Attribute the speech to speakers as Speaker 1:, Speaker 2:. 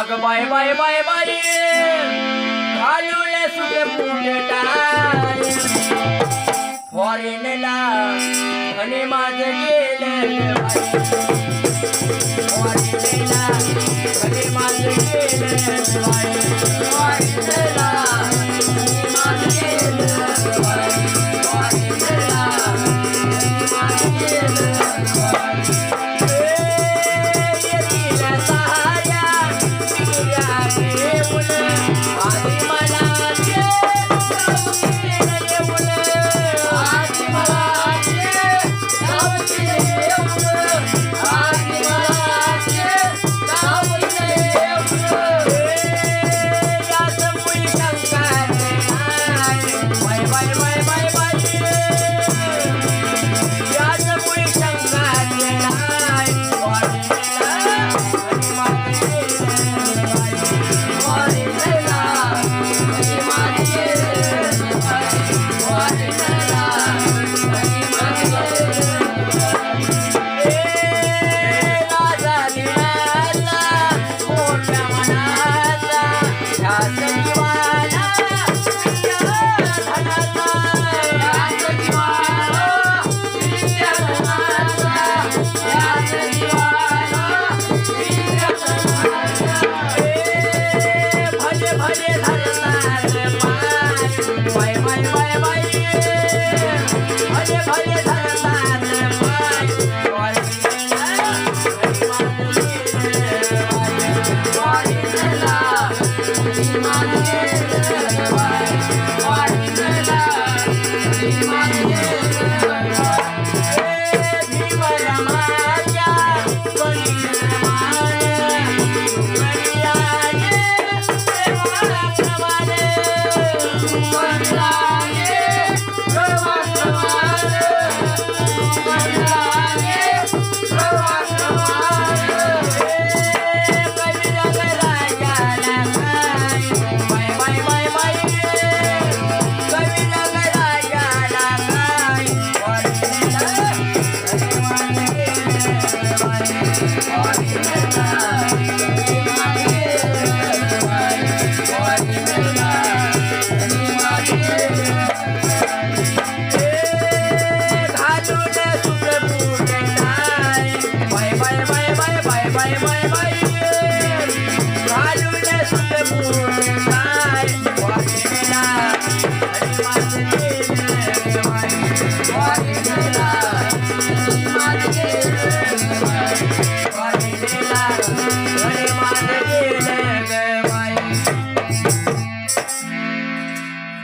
Speaker 1: अग bye bye bye bye घालून सुट फॉरेनला पाहणे माझे गेले. वाटलेला माझे गेले. वाटलेला Bye. Bye.